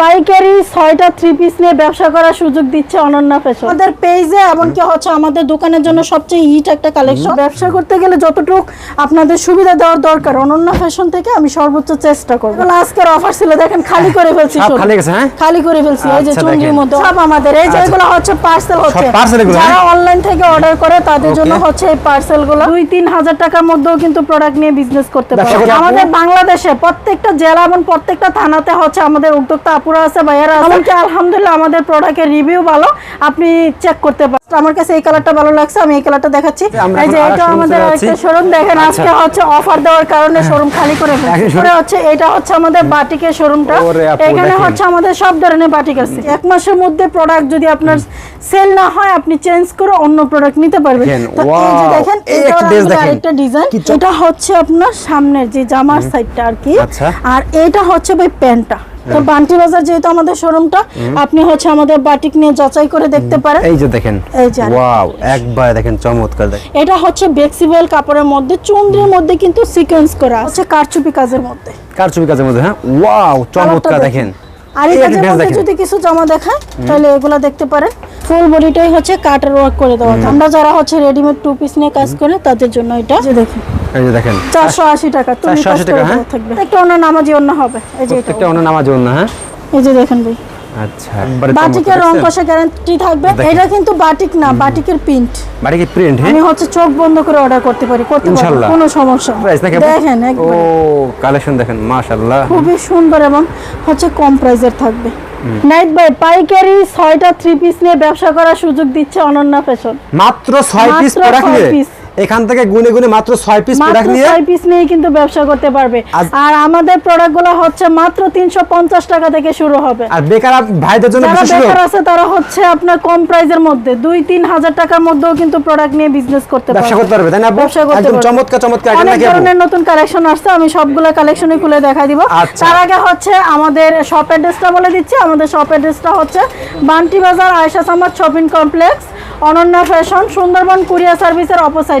পাইকারি ছয়টা three piece নিয়ে ব্যবসা করার সুযোগ দিচ্ছে অনন্যা ফ্যাশন। আমাদের পেজে এমনকি হচ্ছে আমাদের দোকানের জন্য সবচেয়ে হিট একটা কালেকশন ব্যবসা করতে গেলে যতটুকু আপনাদের সুবিধা দেওয়ার দরকার অনন্যা ফ্যাশন থেকে আমি সর্বোচ্চ চেষ্টা করব। আজকের অফার ছিল দেখেন খালি করে ফেলছি খালি গেছে, হ্যাঁ? খালি করে ফেলছি এই যে আচ্ছা, চুঙ্গির। মধ্যে। সব আমাদের এই যে আচ্ছা। হচ্ছে পার্সেল হচ্ছে। যারা হ্যাঁ? অনলাইন থেকে অর্ডার করে তাদের জন্য হচ্ছে এই পার্সেলগুলো। দুই তিন হাজার টাকার মধ্যেও কিন্তু প্রোডাক্ট নিয়ে বিজনেস করতে পারে। আমাদের বাংলাদেশে প্রত্যেকটা জেলা এবং প্রত্যেকটা থানাতে হচ্ছে আমাদের উদ্যোক্তা আপুরা আছে ভাইয়ারা আছে। এমনকি আলহামদুলিল্লাহ আমাদের প্রোডাক্টের রিভিউ ভালো। আপনি চেক করতে পারেন। আমার কাছে এই কালারটা ভালো লাগছে আমি এই কালারটা দেখাচ্ছি। এই যে এটা আমাদের একটা শোরুম দেখেন আচ্ছা। আজকে হচ্ছে অফার দেওয়ার কারণে শোরুম খালি করে ফেলছে। হচ্ছে এটা হচ্ছে আমাদের বাটিকের শোরুমটা এখানে হচ্ছে আমাদের সব ধরনের বাটিক আছে। এক মাসের মধ্যে প্রোডাক্ট যদি আপনার সেল না হয় আপনি চেঞ্জ করে অন্য প্রোডাক্ট নিতে পারবেন। তো এই যে দেখেন এটা একটা আরেকটা ডিজাইন এটা হচ্ছে আপনার সামনের যে জামার সাইডটা আর কি। আচ্ছা। আর এটা হচ্ছে ভাই প্যান্টটা। তো বান্টি বাজার যেহেতু আমাদের শোরুমটা আপনি হচ্ছে আমাদের বাটিক নিয়ে যাচাই করে দেখতে পারেন। এই যে দেখেন। এই যে ওয়াও একবার দেখেন চমৎকার দেখেন। এটা হচ্ছে বেক্সিবল কাপড়ের মধ্যে চুনরির মধ্যে কিন্তু সিকোয়েন্স করা আছে। কারচুপি কাজের মধ্যে। কারচুপি কাজের মধ্যে হ্যাঁ? ওয়াও চমৎকার দেখেন। আর এই কাজের মধ্যে যদি কিছু জামা দেখায় তাহলে এগুলা দেখতে পারেন। ফুল বডিটাই হচ্ছে কাটার ওয়ার্ক করে দেওয়া। আমরা যারা হচ্ছে রেডিমেড টু পিস নিয়ে কাজ করে তাদের জন্য এটা যে দেখেন এই যে দেখেন। চারশো আশি টাকা। তুমি 480 টাকা, হ্যাঁ? একটা অন্য নামাজি অন্য হবে। এই যে এটা একটা অন্য নামাজি অন্য হ্যাঁ? এই যে দেখেন ভাই। আচ্ছা। বাটিকের রং কষা গ্যারান্টি থাকবে। এটা কিন্তু বাটিক না বাটিকের প্রিন্ট বাড়ি কি প্রিন্ট হ্যাঁ? আমি হচ্ছে চোখ বন্ধ করে অর্ডার করতে পারি করতে পারি কোনো সমস্যা দেখেন? ও কালেকশন দেখেন মাশাআল্লাহ। খুবই সুন্দর এবং হচ্ছে কম প্রাইজের থাকবে। নাইট বাই পাইকারি ছয়টা থ্রি পিস নিয়ে ব্যবসা করার সুযোগ দিচ্ছে অনন্যা ফ্যাশন মাত্র 6 পিস প্রোডাক্ট নিয়ে। এখান থেকে গুনে গুনে মাত্র 6 পিস প্রোডাক্ট নিয়ে ছয় পিস নিয়ে কিন্তু ব্যবসা করতে পারবে। আর আমাদের প্রোডাক্টগুলো হচ্ছে মাত্র তিনশো পঞ্চাশ টাকা থেকে শুরু হবে। আর বেকার ভাইদের জন্য বিশেষ। বেকার আছে তারা হচ্ছে আপনার কম প্রাইজের মধ্যে দুই তিন হাজার টাকার মধ্যেও কিন্তু প্রোডাক্ট নিয়ে বিজনেস করতে ব্যবসা করতে পারবে তাই না একদম পারবে। চমৎকার চমৎকার আইটেম অনেক নাকি ধরনের নতুন কালেকশন আসছে আমি সবগুলো কালেকশনই খুলে দেখা দিব। আচ্ছা। তার আগে হচ্ছে আমাদের শপ অ্যাড্রেসটা বলে দিচ্ছি। আমাদের শপ অ্যাড্রেসটা হচ্ছে Banti Bazar Ayesha Samad shopping complex Ananya fashion Sundarban courier সার্ভিসের অপোসাইডে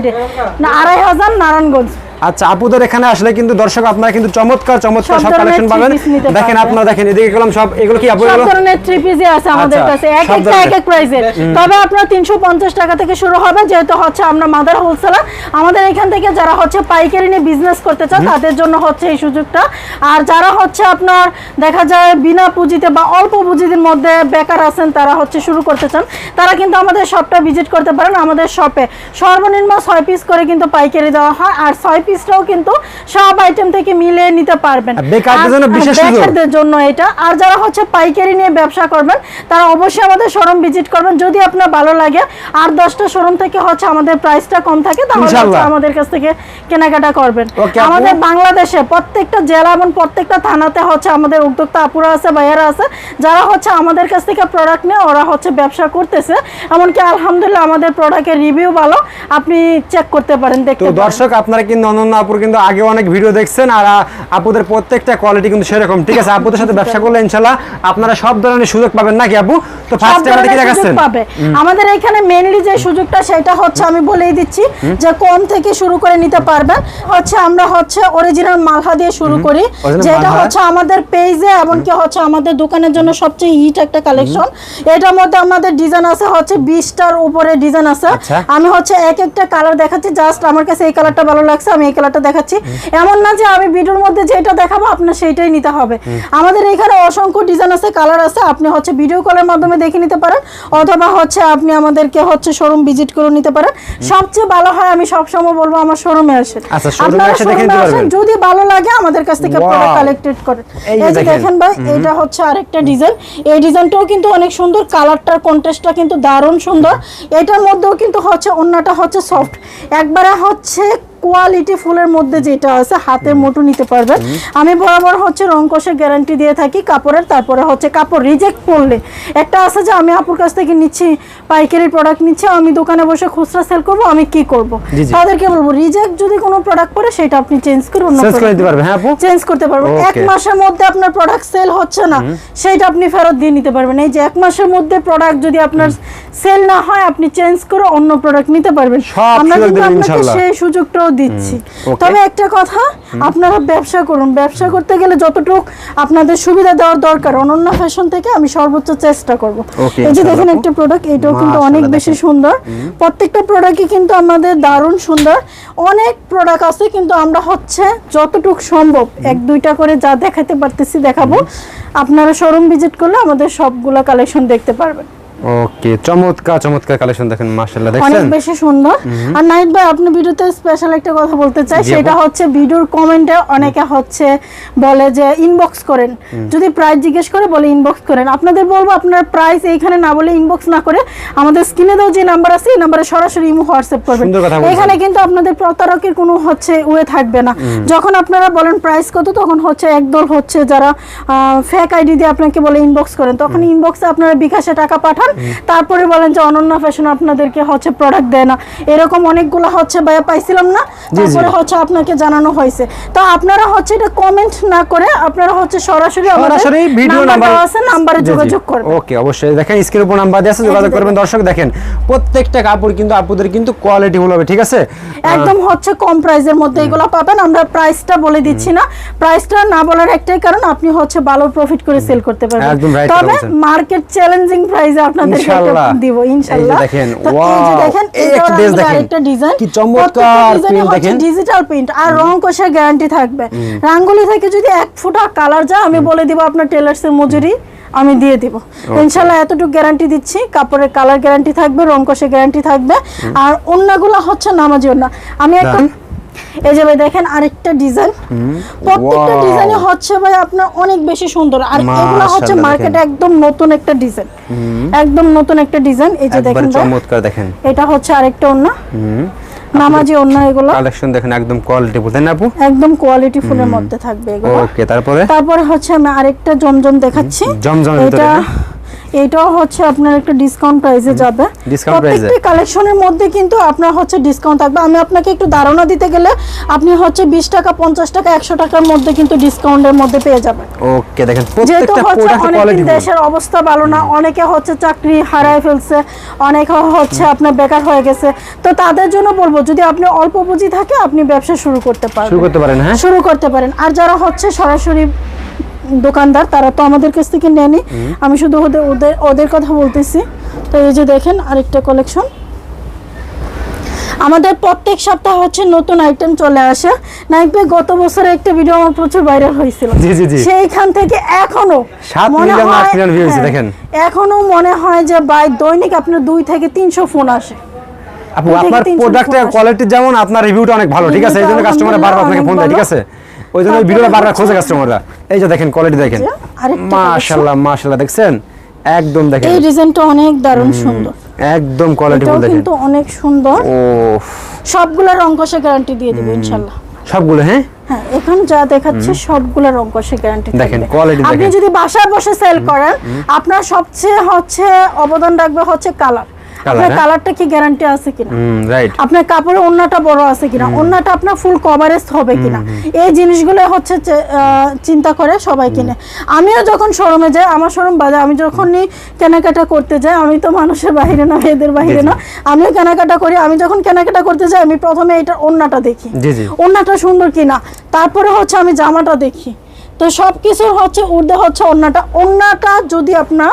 না আড়াই হাজার নারায়ণগঞ্জ। আচ্ছা আপুদের এখানে আসলে কিন্তু দর্শক আপনারা কিন্তু চমৎকার চমৎকার সব কালেকশন পাবেন। দেখেন আপনারা দেখেন এদিকে গেলাম সব এগুলো কি আপু সব ধরনের থ্রি পিসই আছে আমাদের আচ্ছা, কাছে এক একটা এক এক প্রাইসের তবে আপনার তিনশো পঞ্চাশ টাকা থেকে শুরু হবে যেহেতু হচ্ছে আমরা মাদার হোলসেলার আমাদের এখান থেকে যারা হচ্ছে পাইকারি নিয়ে বিজনেস করতে চান তাদের জন্য হচ্ছে এই সুযোগটা। আর যারা হচ্ছে আপনার দেখা যায় বিনা পুঁজিতে বা অল্প পুঁজির মধ্যে বেকার আছেন তারা হচ্ছে শুরু করতে চান তারা কিন্তু আমাদের শপটা ভিজিট করতে পারেন আমাদের শপে সর্বনিম্ন ছয় পিস করে কিন্তু পাইকারি দেওয়া হয় আর ছয় পিসটাও কিন্তু সব আইটেম থেকে মিলিয়ে নিতে পারবেন। বেকারদের জন্য এটা। আর যারা হচ্ছে পাইকারি নিয়ে ব্যবসা করবেন তারা অবশ্যই আমাদের শোরুম ভিজিট করবেন। যদি আপনার ভালো লাগে আর দশটা শোরুম থেকে হচ্ছে আমাদের প্রাইসটা কম থাকে তাহলে আমাদের কাছ থেকে কেনাকাটা করবেন। আমাদের বাংলাদেশে প্রত্যেকটা জেলা এবং প্রত্যেকটা থানাতে হচ্ছে আমাদের উদ্যোক্তা আপুরা আছে ভাইয়ারা আছে। যারা হচ্ছে আমাদের কাছ থেকে প্রোডাক্ট নিয়ে ওরা হচ্ছে ব্যবসা করতেছে। এমনকি আলহামদুলিল্লাহ আমাদের প্রোডাক্টের রিভিউ ভালো আপনি চেক করতে পারেন দেখতে দর্শক আপনারা কিন্তু অনন্য আপুর কিন্তু আগে অনেক ভিডিও দেখছেন আর আপুদের প্রত্যেকটা কোয়ালিটি কিন্তু সেরকম। ঠিক আছে আপুদের সাথে ব্যবসা করলে ইনশাল্লাহ আপনারা সব ধরনের সুযোগ পাবেন নাকি আপু? তো ফার্স্ট টাইম সুযোগ দেখাচ্ছেন আমাদের এখানে মেইনলি যে সুযোগটা সেটা হচ্ছে আমি বলেই দিচ্ছি যে কম থেকে শুরু করে নিতে পারবেন। হচ্ছে আমরা হচ্ছে অরিজিনাল মালহা দিয়ে শুরু করি। যেটা হচ্ছে আমাদের পেজে এমনকি হচ্ছে আমাদের দোকানের জন্য সবচেয়ে হিট একটা কালেকশন এটার মধ্যে আমাদের ডিজাইন আছে হচ্ছে বিশটার উপরে ডিজাইন আছে। আচ্ছা। আমি হচ্ছে এক একটা কালার দেখাচ্ছি জাস্ট আমার কাছে এই কালারটা ভালো লাগছে আমি এই কালারটা দেখাচ্ছি। এমন না যে আমি ভিডিওর মধ্যে যেটা দেখাবো আপনার সেইটাই নিতে হবে। আমাদের এখানে অসংখ্য ডিজাইন আছে কালার আছে আপনি হচ্ছে ভিডিও কলের মাধ্যমে দেখে নিতে পারেন অথবা হচ্ছে আপনি আমাদেরকে হচ্ছে শোরুম ভিজিট করে নিতে পারেন। সবচেয়ে ভালো হয় আমি সবসময় বলব আমার শোরুমে আসেন। আচ্ছা, আপনারা এসে দেখে নিতে আসেন, যদি ভালো লাগে আমাদের কাছ থেকে প্রোডাক্ট কালেক্টেড করেন। এই যে দেখেন। দেখেন ভাই এটা হচ্ছে আরেকটা ডিজাইন এই ডিজাইনটাও কিন্তু অনেক সুন্দর কালারটার কন্ট্রাস্টটা কিন্তু দারুণ সুন্দর। এটার মধ্যেও কিন্তু হচ্ছে অন্যটা হচ্ছে সফট একবারে হচ্ছে কোয়ালিটি ফুলের মধ্যে যেটা আছে হাতের মোটু নিতে পারবেন। আমি বরাবর হচ্ছে রং কষে গ্যারান্টি দিয়ে থাকি কাপড়ের তারপরে হচ্ছে কাপড় রিজেক্ট করলে একটা আছে যে আমি আপুর কাছ থেকে নিচ্ছি পাইকারি প্রোডাক্ট নিচ্ছি আমি দোকানে বসে খুচরা সেল করব আমি কি করব। তাদেরকে বলব রিজেক্ট যদি কোনো প্রোডাক্ট পড়ে সেটা আপনি চেঞ্জ করে অন্য চেঞ্জ হ্যাঁ আপু? চেঞ্জ করতে পারবেন। এক মাসের মধ্যে আপনার প্রোডাক্ট সেল হচ্ছে না সেটা আপনি ফেরত দিয়ে নিতে পারবেন। এই যে এক মাসের মধ্যে প্রোডাক্ট যদি আপনার সেল না হয় আপনি চেঞ্জ করে অন্য প্রোডাক্ট নিতে পারবেন। আমরা কিন্তু আপনাকে সেই সুযোগটাও দিচ্ছি। তবে একটা কথা আপনারা ব্যবসা করুন। ব্যবসা করতে গেলে যতটুকু আপনাদের সুবিধা দেওয়ার দরকার অনন্য ফ্যাশন থেকে আমি সর্বোচ্চ চেষ্টা করব। এই যে দেখেন একটা প্রোডাক্ট এটাও কিন্তু অনেক বেশি সুন্দর। প্রত্যেকটা প্রোডাক্টই কিন্তু আমাদের দারুণ সুন্দর। অনেক প্রোডাক্ট আছে কিন্তু আমরা হচ্ছে যতটুকু সম্ভব এক দুইটা করে যা দেখাতে পারতেছি দেখাবো। আপনারা শোরুম ভিজিট করলে আমাদের সবগুলা কালেকশন দেখতে পারবেন। ওকে চমৎকার চমৎকার কালেকশন দেখেন মাশাআল্লাহ অনেক বেশি সুন্দর। আর নাইট ভাই আপনি ভিডিওতে স্পেশাল একটা কথা বলতে চাই সেটা হচ্ছে ভিডিওর কমেন্টে অনেকে হচ্ছে বলে যে ইনবক্স করেন। যদি প্রাইস জিজ্ঞেস করে বলে ইনবক্স করেন। আপনাদের বলব আপনার প্রাইস এইখানে না বলে ইনবক্স না করে আমাদের স্ক্রিনে দাও যে নাম্বার আছে এই নাম্বারে সরাসরি ইমো হোয়াটসঅ্যাপ করবেন। এখানে কিন্তু আপনাদের প্রতারকের কোনো হচ্ছে ওয়ে থাকবে না। যখন আপনারা বলেন প্রাইস কত তখন হচ্ছে একদল হচ্ছে যারা ফেক আইডি দিয়ে আপনাকে বলে ইনবক্স করেন। তখন ইনবক্সে আপনারা বিকাশে টাকা পাঠান তারপরে বলেন যে অনন্য ফ্যাশন আপনাদেরকে হচ্ছে প্রোডাক্ট দেয় না। এরকম অনেকগুলো হচ্ছে ভাইয়া পাইছিলাম না তারপরে হচ্ছে আপনাকে জানানো হয়েছে। তো আপনারা হচ্ছে এটা কমেন্ট না করে আপনারা হচ্ছে সরাসরি সরাসরি ভিডিও নাম্বার আছে নাম্বারে যোগাযোগ করবেন। ওকে অবশ্যই। দেখেন স্ক্রিনের উপর নাম্বার দেওয়া আছে যোগাযোগ করবেন। দর্শক দেখেন প্রত্যেকটা কাপড় কিন্তু আপুদের কিন্তু কোয়ালিটি হবে ঠিক আছে? একদম হচ্ছে কম প্রাইসের মধ্যে এগুলো পাবেন। আমরা প্রাইসটা বলে দিচ্ছি না। প্রাইসটা না বলার একটাই কারণ আপনি হচ্ছে ভালো প্রফিট করে সেল করতে পারবেন। তবে মার্কেট চ্যালেঞ্জিং প্রাইসে একটা ইনশাআল্লাহ। দিব ইনশাআল্লাহ। দেখেন, তো এই যে wow, দেখেন একটা dress দেখেন। আরেকটা ডিজাইন কি চমৎকার print দেখেন। ডিজিটাল প্রিন্ট আর রং কষা গ্যারান্টি থাকবে। রাঙ্গুলি থেকে যদি এক ফুটা কালার যায় আমি বলে দিব আপনার টেলার্স এর মজুরি আমি দিয়ে দিব। ইনশাল্লাহ এতটুকু গ্যারান্টি দিচ্ছি কাপড়ের কালার গ্যারান্টি থাকবে রং কষে গ্যারান্টি থাকবে। আর অন্যগুলো হচ্ছে নামাজি অন্য আমি একটা? এই যে ভাই দেখেন আরেকটা ডিজাইন। প্রত্যেকটা ডিজাইনে হচ্ছে ভাই আপনার অনেক বেশি সুন্দর। আর এগুলো হচ্ছে মার্কেটে একদম নতুন একটা ডিজাইন। একদম নতুন একটা ডিজাইন। এই যে দেখেন চমৎকার দেখেন। এটা হচ্ছে আরেকটা অন্য নামাজি অন্য এগুলো। কালেকশন দেখেন একদম কোয়ালিটি ফুল তাই না আপু? একদম কোয়ালিটি ফুলের মধ্যে থাকবে এগুলো। ওকে তারপরে? তারপরে হচ্ছে আমি আরেকটা জমজম দেখাচ্ছি। জমজমের ভিতরে, এটা হ্যাঁ? এটাও হচ্ছে আপনার একটা ডিসকাউন্ট প্রাইসে যাবে। প্রত্যেকটি কালেকশনের মধ্যে কিন্তু আপনার হচ্ছে ডিসকাউন্ট থাকবে। আমি আপনাকে একটু ধারণা দিতে গেলে আপনি হচ্ছে বিশ টাকা পঞ্চাশ টাকা একশো টাকার মধ্যে কিন্তু ডিসকাউন্টের মধ্যে পেয়ে যাবেন। ওকে দেখেন যেহেতু প্রত্যেকটা হচ্ছে প্রোডাক্ট কোয়ালিটি দেশের অবস্থা ভালো না অনেকে হচ্ছে চাকরি হারায় ফেলছে অনেকে হচ্ছে আপনার বেকার হয়ে গেছে। তো তাদের জন্য বলব যদি আপনি অল্প পুঁজি থাকে আপনি ব্যবসা শুরু করতে পারবেন। শুরু করতে পারেন হ্যাঁ। শুরু করতে পারেন। আর যারা হচ্ছে সরাসরি দোকানদার তারা তো আমাদের কাছ থেকে নেয়নি। আমি শুধু ওদের ওদের ওদের কথা বলতেছি। তো এই যে দেখেন আরেকটা কালেকশন আমাদের প্রত্যেক সপ্তাহে হচ্ছে নতুন আইটেম চলে আসে। নাইক ভাই গত বছরে একটা ভিডিও আমার প্রচুর ভাইরাল হয়েছিল। জি, জি, জি। সেইখান থেকে এখনও মনে হয়- দেখেন। এখনও মনে হয় যে ভাই দৈনিক আপনার দুই থেকে তিনশো ফোন আসে। আপু আপনার প্রোডাক্টের কোয়ালিটি যেমন আপনার রিভিউটা অনেক ভালো ঠিক আছে? এই জন্য কাস্টমাররা বারবার আপনাকে ফোন দেয় ঠিক আছে? ওই জন্য তারপরে ভিডিওটা বারবার খোঁজে কাস্টমাররা। এই যে দেখেন কোয়ালিটি দেখেন। মাশাআল্লাহ মাশাআল্লাহ দেখছেন? একদম দেখেন। এই ডিজাইনটা অনেক দারুণ সুন্দর। একদম কোয়ালিটি ফুল দেখেন। কিন্তু অনেক সুন্দর। ও সবগুলো রং কষে গ্যারান্টি দিয়ে দিবে ইনশাল্লাহ। সবগুলো হ্যাঁ? হ্যাঁ এখন যা দেখাচ্ছে সবগুলো রং কষে গ্যারান্টি দেখেন, থাকবে quality আপনি দেখেন। যদি বাসায় বসে সেল করেন আপনার সবচেয়ে হচ্ছে অবদান রাখবে হচ্ছে কালার আপনার হ্যাঁ? কালারটা কি গ্যারান্টি আছে কিনা? রাইট আপনার ওন্নাটা বড় আছে কিনা? ওন্নাটা আপনার ফুল কভারেজ হবে কিনা? এই জিনিসগুলো হচ্ছে চিন্তা করে সবাই কিনে। আমিও যখন শোরুমে যাই আমার শোরুম বাজার আমি যখনই কেনাকাটা করতে যাই আমি তো মানুষের বাইরে না এদের বাইরে জি, জি। না আমিও কেনাকাটা করি। আমি যখন কেনাকাটা করতে যাই আমি প্রথমে এটার ওন্নাটা দেখি। ওন্নাটা সুন্দর কিনা? তারপরে হচ্ছে আমি জামাটা দেখি। তো সব কিছু হচ্ছে উর্দে হচ্ছে ওন্নাটা অন্যটা যদি আপনার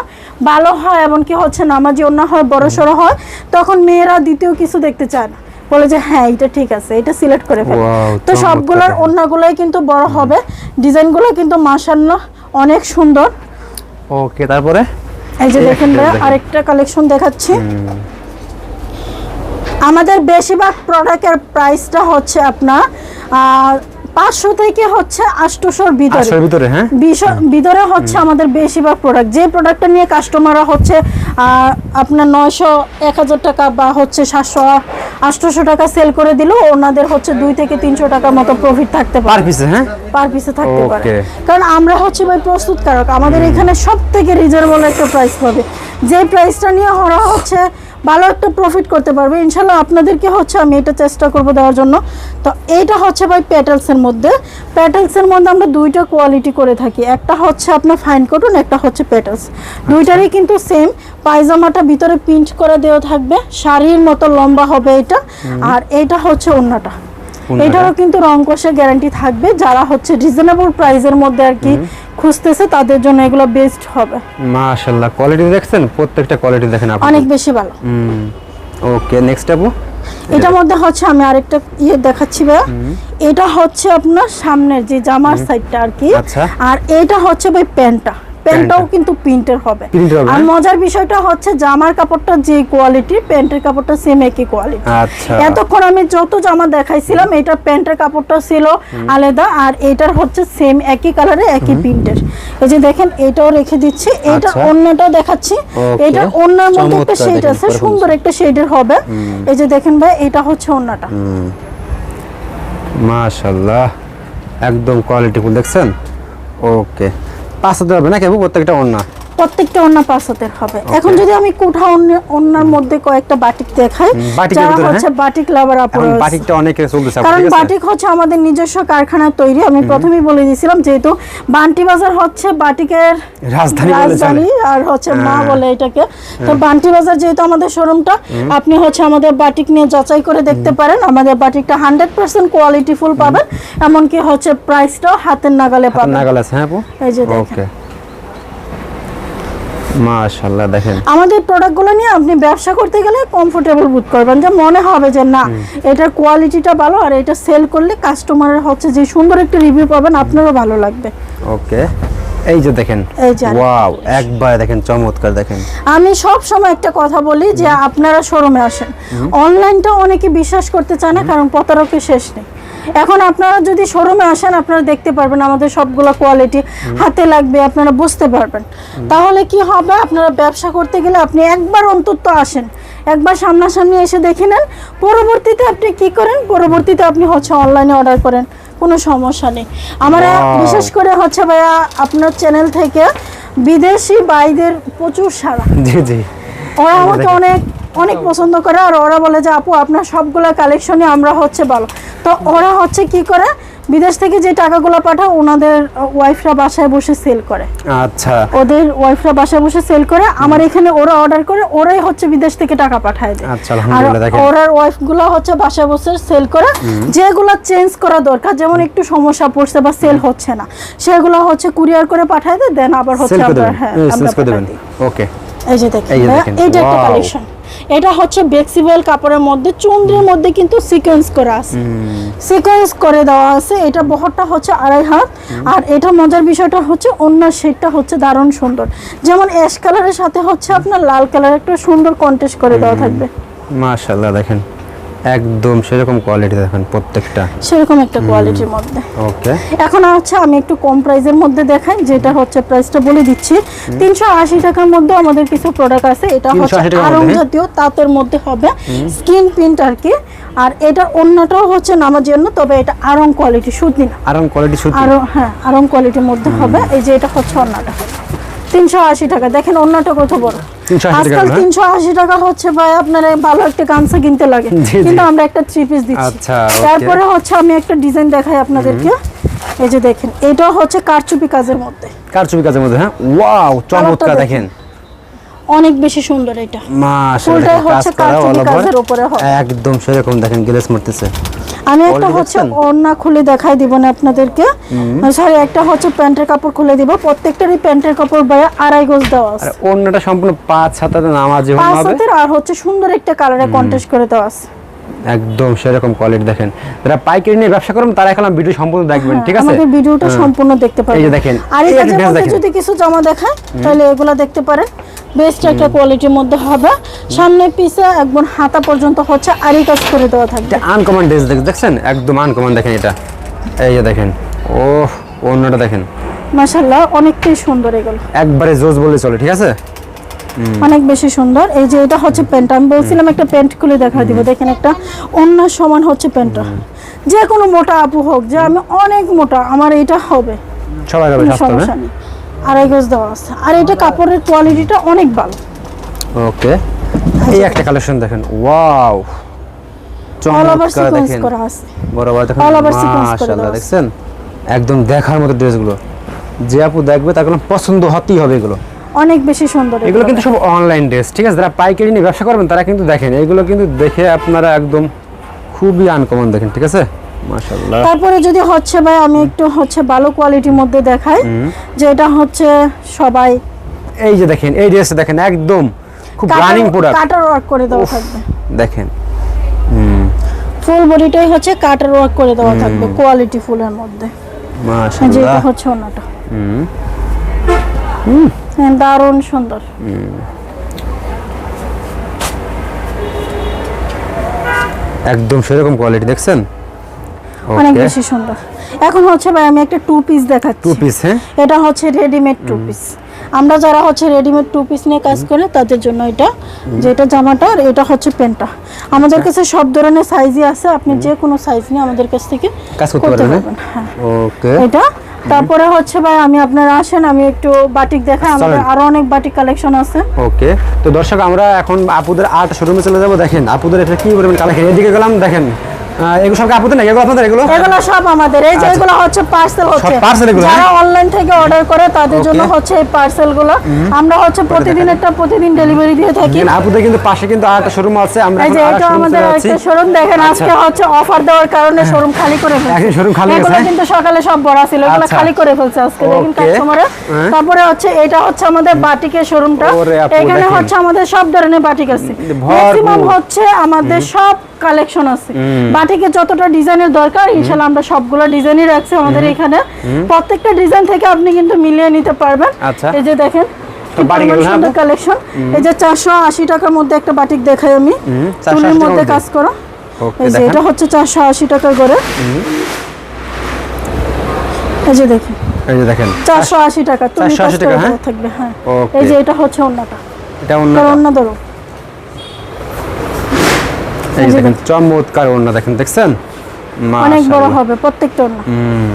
ভালো হয় এমনকি হচ্ছে নামাজি ওন্না হয় বড় সড়ো হয় তখন মেয়েরা দ্বিতীয় কিছু দেখতে চায় না। বলে যে হ্যাঁ এটা ঠিক আছে এটা সিলেক্ট করে ফেলে। তো সবগুলোর। ওন্নাগুলোই কিন্তু বড় হবে। ডিজাইনগুলো কিন্তু মাসাল্লাহ অনেক সুন্দর। ওকে তারপরে? এই যে দেখেন। আরেকটা কালেকশন দেখাচ্ছি। আমাদের বেশিরভাগ প্রোডাক্টের প্রাইসটা হচ্ছে আপনার পাঁচশো থেকে হচ্ছে আটশোশোর ভিতরে। ভিতরে হ্যাঁ? ভিতরে হচ্ছে আমাদের বেশিরভাগ প্রোডাক্ট যে প্রোডাক্টটা নিয়ে কাস্টমাররা হচ্ছে আপনার নয়শো এক হাজার টাকা বা হচ্ছে সাতশো আটশোশো টাকা সেল করে দিলেও ওনাদের হচ্ছে দুই থেকে তিনশো টাকার মতো প্রফিট থাকতে পার। পিসে হ্যাঁ? পার পিসে থাকতে পারে। কারণ আমরা হচ্ছে ভাই প্রস্তুতকারক। আমাদের এখানে সব থেকে রিজনেবল একটা প্রাইস পাবে। যে প্রাইসটা নিয়ে ওরা হচ্ছে ভালো একটা প্রফিট করতে পারবে। ইনশাল্লাহ আপনাদেরকে হচ্ছে আমি এটা চেষ্টা করব দেওয়ার জন্য। তো এইটা হচ্ছে ভাই প্যাটেলসের মধ্যে। প্যাটেলসের মধ্যে আমরা দুইটা কোয়ালিটি করে থাকি। একটা হচ্ছে আপনার ফাইন কটন একটা হচ্ছে প্যাটেলস দুইটারই কিন্তু সেম পায়জামাটা ভিতরে প্রিন্ট করে দেওয়া থাকবে। শাড়ির মতো লম্বা হবে এটা। আর এটা হচ্ছে অন্যটা। এটারও কিন্তু রং কষে গ্যারান্টি থাকবে। যারা হচ্ছে রিজনেবল প্রাইসের মধ্যে আর কি খুঁজতেছে তাদের জন্য এগুলো বেস্ট হবে। মাশাআল্লাহ কোয়ালিটি দেখছেন? প্রত্যেকটা কোয়ালিটি দেখেন আপনি। অনেক বেশি ভালো। ওকে নেক্সট আপু? এটার মধ্যে হচ্ছে আমি আরেকটা ইয়ে দেখাচ্ছি ভাইয়া। এটা হচ্ছে আপনার সামনের যে জামার সাইডটা আর কি। আচ্ছা। আর এটা হচ্ছে ভাই প্যান্টটা। প্যান্টটাও প্যান্টটা। কিন্তু প্রিন্টের হবে। আর? মজার বিষয়টা হচ্ছে জামার কাপড়টা যে কোয়ালিটি প্যান্টের কাপড়টা সেম একই কোয়ালিটি আচ্ছা। এতক্ষণ আমি যত জামা দেখাইছিলাম এটা প্যান্টের কাপড়টা ছিল আলাদা আর এটার হচ্ছে সেম একই কালারে একই প্রিন্টের। এই যে দেখেন এটাও রেখে দিচ্ছি। এটা আচ্ছা। অন্যটাও দেখাচ্ছি. এটা অন্যের মধ্যে একটা শেড আছে সুন্দর একটা শেডের হবে। এই যে দেখেন ভাই এটা হচ্ছে অন্যটা। মাশাআল্লাহ। একদম কোয়ালিটিফুল দেখছেন? ওকে। পাঁচ হাজার হবে না কেবল প্রত্যেকটা ওড়না। প্রত্যেকটা অন্য পাঁচ হাতের হবে। এখন যদি আমি কোঠা অন্য- অন্যার মধ্যে কয়েকটা বাটিক দেখাই যারা হ্যাঁ? হচ্ছে বাটিক লাভার আছে। বাটিকটা অনেকে চলতেছে কারণ বাটিক হচ্ছে আমাদের নিজস্ব কারখানা তৈরি আমি প্রথমেই বলে দিয়েছিলাম যেহেতু বান্টি বাজার হচ্ছে বাটিকের রাজধানী আর হচ্ছে মা হ্যাঁ। বলে এটাকে। তো বান্টি বাজার যেহেতু আমাদের শোরুমটা আপনি হচ্ছে আমাদের বাটিক নিয়ে যাচাই করে দেখতে পারেন আমাদের বাটিকটা হান্ড্রেড পার্সেন্ট কোয়ালিটি ফুল পাবেন এমনকি হচ্ছে প্রাইসটাও হাতের নাগালে পাবেন। নাগাল আছে হ্যাঁ এই যে দেখেন। মাশাআল্লাহ দেখেন। আমাদের প্রোডাক্টগুলো নিয়ে আপনি ব্যবসা করতে গেলে কমফোর্টেবল বোধ করবেন। যে মনে হবে যে না এটার কোয়ালিটিটা ভালো আর এটা সেল করলে কাস্টমারের হচ্ছে যে সুন্দর একটা রিভিউ পাবেন আপনারও ভালো লাগবে। ওকে এই যে দেখেন এই যে ওয়াও একবার দেখেন চমৎকার দেখেন। আমি সব সময় একটা কথা বলি যে আপনারা শোরুমে আসেন। অনলাইনটা অনেকে বিশ্বাস করতে চায় না কারণ প্রতারকের শেষ নেই। এখন আপনারা যদি শোরুমে আসেন আপনারা দেখতে পারবেন আমাদের সবগুলো কোয়ালিটি হাতে লাগবে আপনারা বুঝতে পারবেন। তাহলে কি হবে? আপনারা ব্যবসা করতে গেলে আপনি একবার অন্তত আসেন। একবার সামনাসামনি এসে দেখে নেন। পরবর্তীতে আপনি কি করেন? পরবর্তীতে আপনি হচ্ছে অনলাইনে অর্ডার করেন। কোনো সমস্যা নেই। আমরা বিশেষ করে হচ্ছে ভাইয়া আপনার চ্যানেল থেকে বিদেশি বাইদের প্রচুর সারা জি জি। ওরা আমাকে অনেক অনেক পছন্দ করে আর ওরা বলে যে আপু আপনার সবগুলো কালেকশনই আমরা হচ্ছে ভালো। তো ওরা হচ্ছে কি করে বিদেশ থেকে যে টাকাগুলো পাঠায় ওনাদের ওয়াইফরা বাসায় বসে সেল করে। আচ্ছা। ওদের ওয়াইফরা বাসায় বসে সেল করে আমার এখানে ওরা অর্ডার করে ওরাই হচ্ছে বিদেশ থেকে টাকা পাঠায় দেয়। আচ্ছা, আলহামদুলিল্লাহ, আর দেখেন। ওরার ওয়াইফগুলো হচ্ছে বাসায় বসে সেল করে যেগুলো চেঞ্জ করা দরকার যেমন একটু সমস্যা পড়ছে বা সেল হচ্ছে না সেগুলো হচ্ছে কুরিয়ার করে পাঠায় দেয় দেন আবার হচ্ছে হ্যাঁ ওকে এই যে দেখেন এই যে ভাইয়া, দেখেন, এইটা একটা কালেকশন এটা হচ্ছে বেক্সিবল কাপড়ের মধ্যে চুন্দ্রের মধ্যে কিন্তু সিকোয়েন্স করা আছে। সিকোয়েন্স করে দেওয়া আছে এটা বহরটা হচ্ছে আড়াই হাত। আর এটা মজার বিষয়টা হচ্ছে অন্য শেডটা হচ্ছে দারুণ সুন্দর। যেমন অ্যাশ কালারের সাথে হচ্ছে আপনার লাল কালার একটা সুন্দর কন্টেস্ট করে দেওয়া থাকবে। মাশাআল্লাহ দেখেন। একদম সেরকম কোয়ালিটি দেখেন প্রত্যেকটা। সেরকম একটা কোয়ালিটির মধ্যে। ওকে এখন হচ্ছে আমি একটু কম প্রাইসের মধ্যে দেখাই যেটা হচ্ছে প্রাইসটা বলে দিচ্ছি। তিনশো আশি টাকার মধ্যে আমাদের কিছু প্রোডাক্ট আছে এটা হচ্ছে আরং জাতীয় তাঁতের মধ্যে হবে স্কিন প্রিন্ট আর কি। আর এটা অন্যটাও হচ্ছে নামার জন্য তবে এটা আরং কোয়ালিটি সুতি না। আরাম কোয়ালিটি সত্যি আরও হ্যাঁ আরং কোয়ালিটির মধ্যে হবে। এই যে এটা হচ্ছে অন্যটা। তিনশো আশি টাকা। দেখেন অন্যটা কত বড়। আজকাল না? তিনশো আশি টাকা হচ্ছে ভাই আপনার ভালো একটা গামছা কিনতে লাগে। কিন্তু আমরা একটা থ্রি পিস দিচ্ছি। আচ্ছা, তারপরে হচ্ছে আমি একটা ডিজাইন দেখাই আপনাদেরকে। এই যে দেখেন এটা হচ্ছে কারচুপি কাজের মধ্যে। কারচুপি কাজের মধ্যে হ্যাঁ? ওয়াও চমৎকার দেখেন। অনেক বেশি সুন্দর এটা। মাশাআল্লাহ কাজ হচ্ছে করা কাজের উপরে একদম সেরকম দেখেন গ্লেস মারতেছে। আমি একটা হচ্ছে? ওড়না খুলে দেখাই দিব না আপনাদেরকে। সরি একটা হচ্ছে প্যান্টের কাপড় খুলে দিব। প্রত্যেকটারই প্যান্টের কাপড় বাইরে আড়াই গজ দেওয়া আর আছে। অন্যটা সম্পূর্ণ পাঁচ হাতাতে নামাজ যেমন পাঁচ হবে। হাতের আর হচ্ছে সুন্দর একটা কালারে কন্টেস্ট করে দেওয়া আছে। একদম সেরকম কোয়ালিটি দেখেন। যারা পাইকারি নিয়ে ব্যবসা করবেন তারা এখন ভিডিও সম্পূর্ণ দেখবেন ঠিক আছে? হ্যাঁ, আমাদের ভিডিওটা সম্পূর্ণ দেখতে পারেন এই যে দেখেন, আর এই এই কাজের মধ্যে যদি কিছু জামা দেখায় তাহলে এগুলা দেখতে পারেন। বেস্ট একটা কোয়ালিটির মধ্যে হবে। সামনে পিছে একদম হাতা পর্যন্ত হচ্ছে আরি কাজ করে দেওয়া থাকবে। আনকমন ড্রেস দেখছেন? একদম আনকমন দেখেন এটা। এই যে দেখেন। ও অন্যটা দেখেন। মাশাআল্লাহ অনেকটাই সুন্দর এগুলো। একবারে জোস বলে চলে ঠিক আছে? অনেক বেশি সুন্দর। এই যে এটা হচ্ছে প্যান্ট আমি বলছিলাম একটা প্যান্ট খুলে দেখা দিব। দেখেন একটা অন্য সমান হচ্ছে প্যান্টটা। যে কোনো মোটা আপু হোক যে আমি অনেক মোটা আমার এটা হবে। সবাই কোনো স্বাস্থ্য সমস্যা নেই। আড়াই গজ দেওয়া আছে। আর এটা কাপড়ের কোয়ালিটিটা অনেক ভালো। ওকে। এই একটা কালেকশন দেখেন। ওয়াও। চমৎকার দেখেন। বরাবর দেখেন। মাশাআল্লাহ দেখছেন? একদম দেখার মতো ড্রেসগুলো যে আপু দেখবে তার কোনো পছন্দ হতেই হবে এগুলো। অনেক বেশি সুন্দর এগুলো কিন্তু সব অনলাইন ড্রেস ঠিক আছে? যারা পাইকারি নিয়ে ব্যবসা করবেন তারা কিন্তু দেখেন এগুলো কিন্তু দেখে আপনারা একদম খুবই আনকমন দেখেন ঠিক আছে? মাশাআল্লাহ। তারপরে যদি হচ্ছে ভাই আমি একটু হচ্ছে ভালো কোয়ালিটির মধ্যে দেখাই যে এটা হচ্ছে সবাই এই যে দেখেন এই ড্রেসটা দেখেন একদম খুব রানিং প্রোডাক্ট কাটার ওয়ার্ক করে দেওয়া থাকবে। দেখেন। ফুল বডিটাই হচ্ছে কাটার ওয়ার্ক করে দেওয়া থাকবে কোয়ালিটি ফুলের মধ্যে। মাশাআল্লাহ। এটা হচ্ছে ওনাটা। হুম। হ্যাঁ, দারুণ সুন্দর। একদম সেরকম কোয়ালিটি দেখছেন? অনেক বেশি সুন্দর। এখন হচ্ছে ভাই আমি একটা টু পিস দেখাচ্ছি। টু পিস হ্যাঁ? এটা হচ্ছে রেডিমেড টু পিস আমরা যারা হচ্ছে রেডিমেড টু পিস নিয়ে কাজ করে তাদের জন্য এটা যে এটা জামাটা আর এটা হচ্ছে প্যান্টটা। আমাদের। কাছে সব ধরনের সাইজই আছে আপনি যে কোনো সাইজ নিয়ে আমাদের কাছ থেকে কাজ করতে পারবেন হ্যাঁ। ওকে। এটা তারপরে হচ্ছে ভাই আমি আপনারা আসেন আমি একটু বাটিক দেখাই আমাদের আরও অনেক বাটিক কালেকশন আছে। ওকে তো দর্শক আমরা এখন আপুদের আর্ট শোরুমে চলে যাব দেখেন আপুদের এটা কি পরিমাণ কালেকশন এদিকে গেলাম দেখেন। এগুলো সব কি আপুদের না এগুলো আপনাদের এগুলো? এগুলো সব আমাদের। এই যে আচ্ছা। এগুলো হচ্ছে পার্সেল হচ্ছে। parcel এগুলো, যারা হ্যাঁ? অনলাইন থেকে অর্ডার করে তাদের জন্য হচ্ছে এই পার্সেলগুলো। আমরা হচ্ছে প্রতিদিন একটা প্রতিদিন ডেলিভারি দিয়ে থাকি। আপুদের কিন্তু পাশে কিন্তু আরেকটা শোরুম আছে আমরা এই যে এটা আমাদের একটা শোরুম দেখেন আচ্ছা। আজকে হচ্ছে অফার দেওয়ার কারণে শোরুম খালি করে ফেলছে। এখন showroom খালি এগুলো হ্যাঁ? কিন্তু সকালে সব ভরা ছিল এগুলো আচ্ছা। খালি করে ফেলছে আজকে দেখেন Okay. কাস্টমারে হ্যাঁ। তারপরে হচ্ছে এটা হচ্ছে আমাদের বাটিকের শোরুমটা এখানে হচ্ছে আমাদের সব ধরনের বাটিক আছে। ম্যাক্সিমাম হচ্ছে আমাদের সব কালেকশন আছে। বাটিকে যতটা ডিজাইনের দরকার ইনশাআল্লাহ আমরা সবগুলো ডিজাইনই রাখছি আমাদের এখানে। প্রত্যেকটা ডিজাইন থেকে আপনি কিন্তু মিলিয়ে নিতে পারবেন। আচ্ছা। এই যে দেখেন হ্যাঁ? কালেকশন। এই যে চারশো আশি টাকার মধ্যে একটা বাটিক দেখাই আমি। 480 তুলির মধ্যে? কাজ করা। এই যে এটা হচ্ছে চারশো আশি টাকা করে এই যে দেখুন। এই যে দেখেন। চারশো আশি টাকা তুমি 480 টাকা, করে হ্যাঁ? থাকবে হ্যাঁ। এই যে এটা হচ্ছে অন্যটা এটা অন্য ধরো এই এই দেখেন চমৎকার অন্য দেখেন দেখছেন? অনেক বড় হবে প্রত্যেকটা হুম।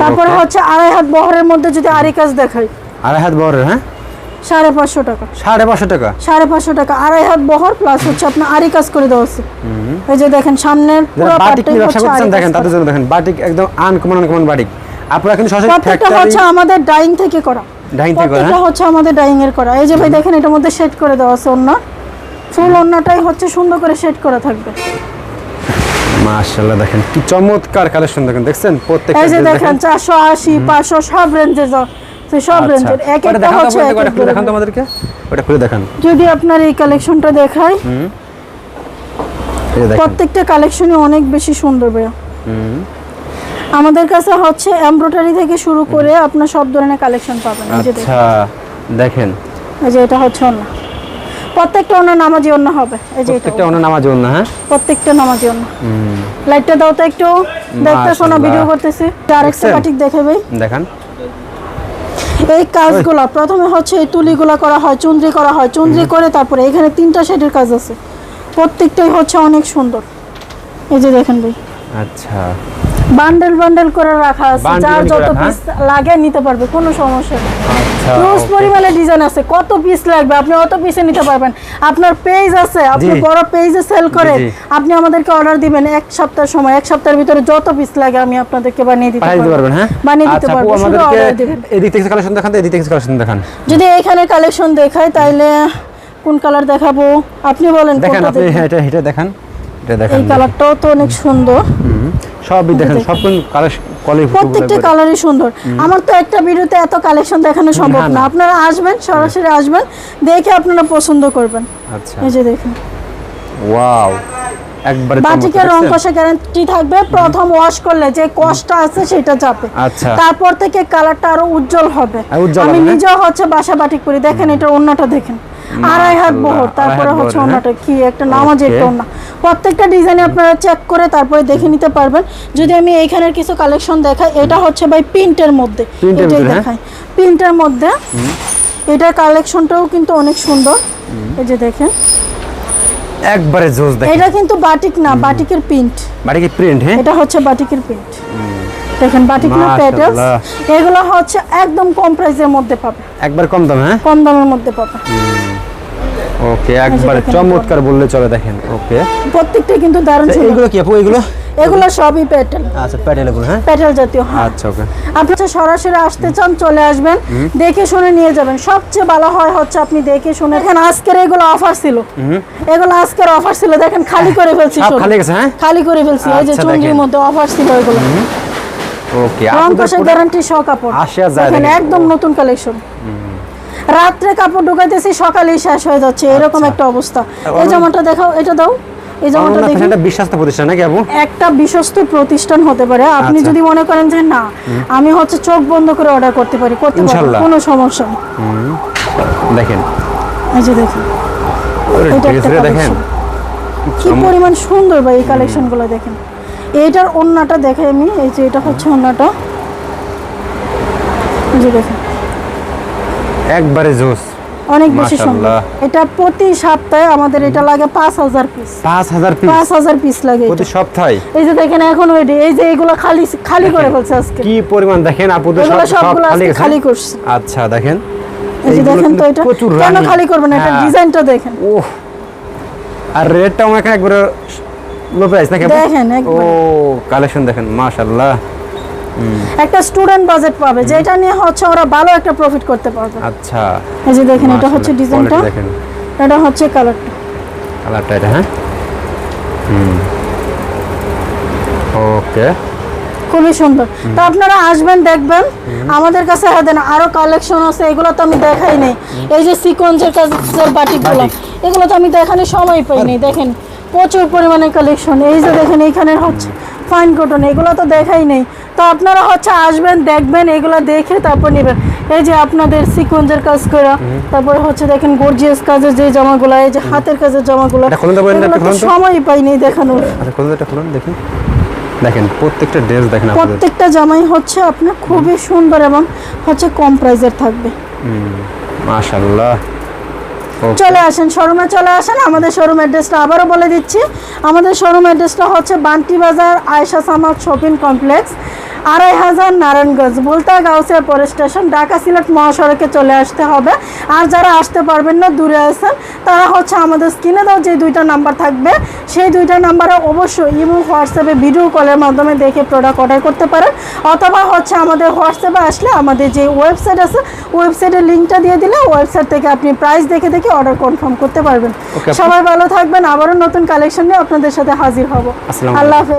তারপরে হচ্ছে আড়াই হাত বহরের মধ্যে যদি কাজ দেখাই। আড়াই হাত বড় হ্যাঁ? সাড়ে পাঁচশো টাকা। সাড়ে পাঁচশো টাকা? সাড়ে পাঁচশো টাকা। আড়াই হাত বহর প্লাস হচ্ছে আপনার আরি কাজ করে দেওয়া আছে। এই যে দেখেন সামনের বাটিক ব্যবসা হচ্ছে দেখেন কাজ তাদের করা। জন্য দেখেন বাটিক একদম আনকমন আনকমন বাটিক। আপনারা কিন্তু সরাসরি ফ্যাক্টরি হচ্ছে আমাদের ডাইং থেকে করা। ডাইং থেকে করা, হ্যাঁ? হচ্ছে আমাদের ডাইং এর করা। এই যে ভাই দেখেন এটার মধ্যে সেট করে দেওয়া আছে অন্য ফুল অন্যটাই হচ্ছে সুন্দর করে সেট করা থাকবে। মাশাআল্লাহ দেখেন কি চমৎকার কালেকশন দেখেন দেখছেন? প্রত্যেকটা এই যে দেখেন চারশো আশি পাঁচশো সব রেঞ্জের সব। রেঞ্জের এক একটা হচ্ছে দেখান তো আমাদেরকে ওটা খুলে দেখান যদি আপনার এই কালেকশনটা দেখাই। দেখেন। প্রত্যেকটা কালেকশনই অনেক বেশি সুন্দর ভাইয়া। আমাদের কাছে হচ্ছে এমব্রয়ডারি থেকে শুরু করে আপনার সব ধরনের কালেকশন পাবেন। এই যে দেখেন। আচ্ছা দেখেন। এই যে এটা হচ্ছে অন্য। প্রত্যেকটা অন্য নামাজি অন্য হবে। এই যে প্রত্যেকটা অন্য নামাজ অন্য হ্যাঁ? প্রত্যেকটা নামাজি অন্য। লাইটটা দাও তো একটু। দেখতে শোনা। ভিডিও করতেছি। দেখছেন? বাটিক দেখাবে দেখান। এই কাজগুলো প্রথমে হচ্ছে এই তুলিগুলা করা হয় চুন্দ্রি করা হয়। চুন্দ্রি করে তারপরে এখানে তিনটা শেডের কাজ আছে। প্রত্যেকটাই হচ্ছে অনেক সুন্দর। এই যে দেখেন ভাই। আচ্ছা। বান্ডেল বান্ডেল করে রাখা আছে। যার যত পিস লাগে নিতে পারবে কোনো সমস্যা নেই। আচ্ছা হিউজ পরিমাণে ডিজাইন আছে কত পিস লাগবে আপনি অত পিসে নিতে পারবেন। আপনার পেজ আছে আপনি বড় পেজে সেল করে আপনি আমাদেরকে অর্ডার দিবেন এক সপ্তাহ সময় এক সপ্তাহের ভিতরে যত পিস লাগে আমি আপনাদেরকে বানিয়ে দিতে পারবেন হ্যাঁ? বানিয়ে দিতে আচ্ছা পারব শুধু আমাদেরকে অর্ডার দিবেন। এদিক থেকে কালেকশন দেখান এদিক থেকে কালেকশন দেখান। যদি এখানে কালেকশন দেখাই তাইলে কোন কালার দেখাবো? আপনি বলেন দেখেন আপনি হ্যাঁ, এটা এটা দেখান এটা দেখান এই কালারটাও তো অনেক সুন্দর। সবই দেখেন সব প্রত্যেকটা কালারই সুন্দর। আমার তো একটা ভিডিওতে এত কালেকশন দেখানো সম্ভব না। আপনারা আসবেন সরাসরি আসবেন দেখে আপনারা পছন্দ করবেন। আচ্ছা। এই যে দেখুন। ওয়াও একবারে বাটিকের রং? কষা গ্যারান্টি থাকবে। প্রথম ওয়াশ করলে যে কষ্টটা আছে সেটা যাবে। আচ্ছা। তারপর থেকে কালারটা আরও উজ্জ্বল হবে। আমি হ্যাঁ? নিজেও হচ্ছে বাসা বাটিক করি দেখেন এটা অন্যটা দেখেন। আড়াই হাত বহর তারপরে হচ্ছে হ্যাঁ? কি একটা নামাজের Okay. একটা অন্য প্রত্যেকটা ডিজাইনে আপনারা চেক করে তারপরে দেখে নিতে পারবেন। যদি আমি এইখানের কিছু কালেকশন দেখাই এটা হচ্ছে ভাই প্রিন্টের মধ্যে। এটাই হ্যাঁ? দেখাই প্রিন্টের মধ্যে। এটার কালেকশনটাও কিন্তু অনেক সুন্দর। এই যে দেখেন। একবারে জোস দেখেন। এটা কিন্তু বাটিক না বাটিকের প্রিন্ট বাড়ি কি প্রিন্ট হ্যাঁ? এটা হচ্ছে বাটিকের প্রিন্ট দেখেন বাটিক না প্যাটেলস এগুলো হচ্ছে একদম কম প্রাইসের মধ্যে পাবে একবার কম দাম হ্যাঁ? কম দামের মধ্যে পাবে ওকে একবারে চমৎকার বললে চলে দেখেন। ওকে প্রত্যেকটা কিন্তু দারুণ ছিল এইগুলো কি আপু এগুলো এগুলো সবই প্যাটেল আচ্ছা প্যাটেল এগুলো হ্যাঁ? প্যাটেল জাতীয় হ্যাঁ। আচ্ছা ওকে আপনি সরাসরি আসতে চান চলে আসবেন। দেখে শুনে নিয়ে যাবেন। সবচেয়ে ভালো হয় হচ্ছে আপনি দেখে শুনে দেখেন আজকের এগুলো অফার ছিল। এগুলো আজকের অফার ছিল। দেখেন খালি করে ফেলছি সব। খালি গেছে হ্যাঁ? খালি করে ফেলছি। এই যে আচ্ছা, চুঙ্গির মধ্যে অফার ছিল এগুলো। ওকে রং আপুদের গ্যারান্টি সহ কাপড়। আসে যায় দেখেন। একদম নতুন কালেকশন রাত্রে কাপড় ঢুকাইতেছি সকালেই শেষ হয়ে যাচ্ছে। এরকম আচ্ছা। একটা অবস্থা। এই জামাটা দেখাও এটা দাও। এই জামাটা দেখি। ফ্যাশনটা বিশ্বাস্ত প্রতিষ্ঠান নাকি আপু একটা বিশ্বস্ত প্রতিষ্ঠান হতে পারে। আপনি আচ্ছা। যদি মনে করেন যে না আমি হচ্ছে চোখ বন্ধ করে অর্ডার করতে পারি করতে পারি। কোনো সমস্যা দেখেন। এই যে দেখেন। এটা একটা রে দেখেন। কি পরিমাণ সুন্দর ভাই এই কালেকশনগুলো দেখেন। এইটার ওন্নাটা দেখে আমি এই যে এটা হচ্ছে ওন্নাটা। এই যে দেখেন। একবারে জোস। অনেক বেশি সুন্দর। এটা প্রতি সপ্তাহে আমাদের এটা লাগে পাঁচ হাজার পিস পাঁচ হাজার পিস পাঁচ হাজার পিস লাগে প্রতি সপ্তাহে? এই যে দেখেন এখন ওইটি এই যে এগুলো খালি খালি করে ফেলছে আজকে। কি পরিমাণ দেখেন আপুদের এগুলো সব খালি খালি করছে। আচ্ছা দেখেন। এই যে দেখেন তো এটা। কেন খালি করবেন? এটা হ্যাঁ। ডিজাইনটা দেখেন। ওহ আর রেটটা আমার এখানে একবারে লো প্রাইস নাকি আপু? দেখেন, ও কালেকশন দেখেন মাশাআল্লাহ। একটা স্টুডেন্ট বাজেট পাবে যেটা নিয়ে হচ্ছে ওরা ভালো একটা প্রফিট করতে পারবে। আচ্ছা। এই যে দেখেন এটা হচ্ছে ডিজাইনটা দেখেন। এটা হচ্ছে কালারটা কালারটা এটা হ্যাঁ? হুম। ওকে খুবই সুন্দর। তো আপনারা আসবেন দেখবেন। আমাদের কাছে দেন আরও কালেকশন আছে এগুলো তো আমি দেখাই নাই। এই যে সিকোয়েন্সের কাজের বাটিকগুলো বাটিক। এগুলো তো আমি দেখানোর সময় পাইনি। দেখেন প্রচুর পরিমাণে কালেকশন এই যে দেখেন এইখানের হচ্ছে ফাইন কটন এগুলো তো দেখাই নেই। তো আপনারা হচ্ছে আসবেন দেখবেন এগুলো দেখে তারপর নেবেন। এই যে আপনাদের সিকোয়েন্সের কাজ করা তারপরে হচ্ছে দেখেন গর্জিয়াস কাজের যে জামাগুলো এই যে হাতের কাজের জামাগুলো। সময় পাইনি দেখানোর। আচ্ছা দেখি। দেখেন প্রত্যেকটা ড্রেস দেখেন প্রত্যেকটা জামাই হচ্ছে আপনার খুবই সুন্দর এবং হচ্ছে কম প্রাইজের থাকবে। মাশাআল্লাহ। চলে আসেন শোরুমে চলে আসেন। আমাদের শোরুম অ্যাড্রেসটা আবারও বলে দিচ্ছি। আমাদের শোরুম অ্যাড্রেসটা হচ্ছে বান্টি বাজার আয়সা সামাদ শপিং কমপ্লেক্স আড়াই হাজার নারায়ণগঞ্জ বুলতা গাউসিয়া পরে স্টেশন ঢাকা সিলেট মহাসড়কে চলে আসতে হবে। আর যারা আসতে পারবেন না দূরে আছেন তারা হচ্ছে আমাদের স্ক্রিনে দাও যে দুইটা নাম্বার থাকবে সেই দুইটা নাম্বারে অবশ্যই ইমো হোয়াটসঅ্যাপে ভিডিও কলের মাধ্যমে দেখে প্রোডাক্ট অর্ডার করতে পারেন। অথবা হচ্ছে আমাদের হোয়াটসঅ্যাপে আসলে আমাদের যে ওয়েবসাইট আছে ওয়েবসাইটের লিঙ্কটা দিয়ে দিলে ওয়েবসাইট থেকে আপনি প্রাইস দেখে দেখে অর্ডার কনফার্ম করতে পারবেন। সবাই ভালো থাকবেন আবারও নতুন কালেকশন নিয়ে আপনাদের সাথে হাজির হব। আল্লাহ হাফেজ।